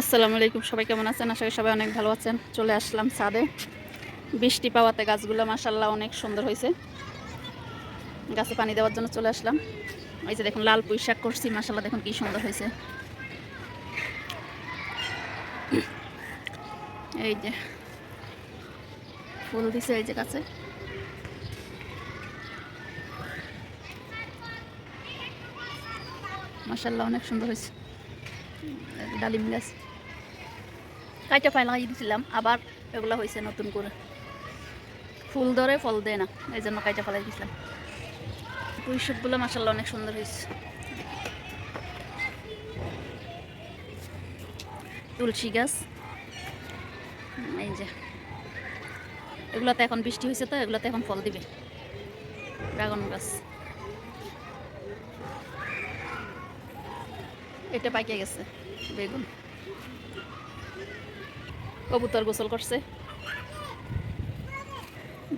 আসসালামু আলাইকুম, সবাই কেমন আছেন? আশা করি সবাই অনেক ভালো আছেন। চলে আসলাম ছাদে। বৃষ্টি পাওয়াতে গাছগুলো মাসাল্লাহ অনেক সুন্দর হয়েছে। গাছে পানি দেওয়ার জন্য চলে আসলাম। ওই যে দেখুন, লাল পুঁই শাক করছি মাসাল্লাহ দেখুন কি সুন্দর হয়েছে। এই যে ফুল দিছে এই যে গাছে। মাসাল্লাহ অনেক সুন্দর হয়েছে। ডালিম গাছ। কাইটা পাই লাগিয়ে দিয়েছিলাম আবার এগুলো হয়েছে নতুন করে। ফুল ধরে ফল দেয় না এই জন্য কাইটা ফেলাই দিয়েছিলাম পুঁই শাকগুলো মাসাল্লাহ অনেক সুন্দর হয়েছে তুলসী গাছ। এই যে। এগুলোতে এখন বৃষ্টি হয়েছে তো, এগুলোতে এখন ফল দিবে। ড্রাগন গাছ। এটা পাইকে গেছে, বেগুন। কবুতর গোসল করছে।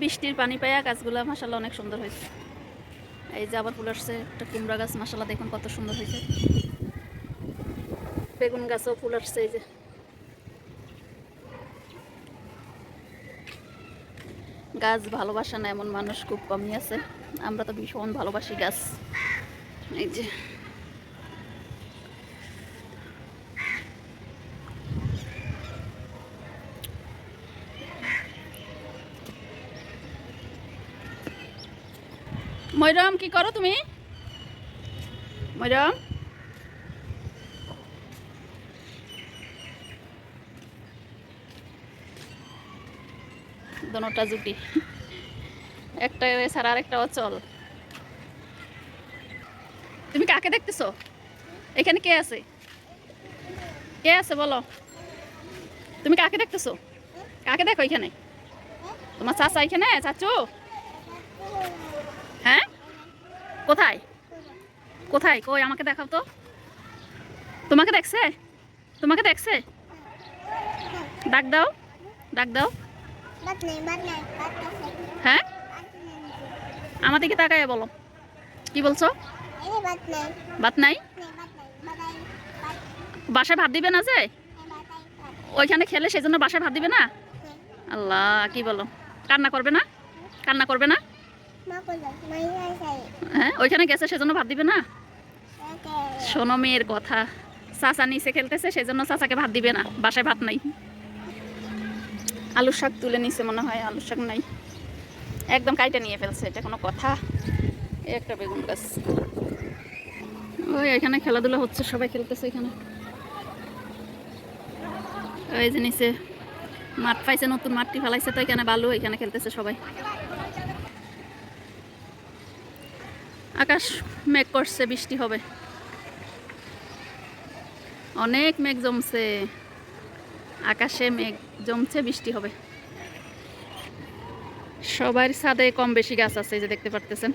বৃষ্টির পানি পায়া গাছগুলো মাসাল্লাহ অনেক সুন্দর হয়েছে। এই যে আবার ফুল আসছে, একটা কুমড়া গাছ মাসাল্লাহ দেখুন কত সুন্দর হয়েছে। বেগুন গাছও ফুল আসছে, এই যে। গাছ ভালোবাসা না এমন মানুষ খুব কমই আছে। আমরা তো ভীষণ ভালোবাসি গাছ। এই যে। ময়রাম, কি করো তুমি? ময়রাম? দোনোটা জুটি। একটা ছাড়া আরেকটা অচল। তুমি কাকে দেখতেছো? এখানে কে আছে? কে আছে বলো? তুমি কাকে দেখতেছো? কাকে দেখো এখানে? তোমার চাচা এখানে? চাচু? হ্যাঁ? কোথায়? কোথায়? কই আমাকে দেখাও তো। তোমাকে দেখছে? তোমাকে দেখছে? ডাক দাও। ডাক দাও। হ্যাঁ? আমার দিকে তাকায় বলো। কি বলছো? ভাত নাই? বাসায় ভাত দিবে না যে? ওইখানে খেলে সেই জন্য বাসায় ভাত দিবে না? আল্লাহ কি বলো? কান্না করবে না? কান্না করবে না? হ্যাঁ ওইখানে গেছে, সেজন্য ভাত দিবে না? শোনো মেয়ের কথা। চাচা নিচে খেলতেছে সেই জন্য চাচাকে ভাত দিবে না। বাসায় ভাত নাই। আলুর শাক তুলে নিছে মনে হয়, আলুর শাক নাই। একদম কাইটা নিয়ে ফেলছে, এটা কোনো কথা। একটা বেগুন গাছ। ওই, এখানে খেলাধুলা হচ্ছে, সবাই খেলতেছে এখানে। ওই যে নিচে মাঠ পাইছে, নতুন মাঠটি ফেলাইছে, তো এখানে বালু, এখানে খেলতেছে সবাই। আকাশ মেঘ করছে, বৃষ্টি হবে। অনেক মেঘ জমছে। আকাশে মেঘ জমছে, বৃষ্টি হবে। সবার ছাদে কম বেশি গাছ আছে, এই যে দেখতে পারতেছেন।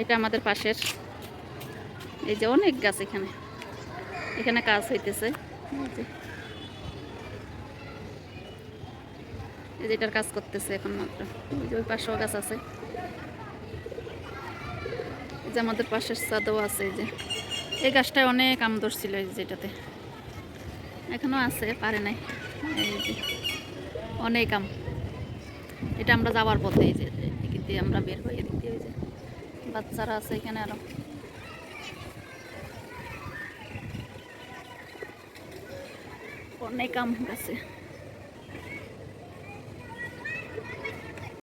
এটা আমাদের পাশের। এই যে অনেক গাছ এখানে। এখানে কাজ হইতেছে। এই যে। এটার কাজ করতেছে এখন মাত্র। ওই পাশেও গাছ আছে। যে আমাদের পাশের ছাদও আছে যে। এই গাছটায় অনেক আম ধরছিল এই যেটাতে। এখনও আছে, পারে নাই। অনেক আম। এটা আমরা যাওয়ার পথে এই যে এদিক দিয়ে আমরা বের হয়ে এদিক দিয়ে ওই যে বাচ্চারা আছে এখানে আরও। অনেক আম গাছে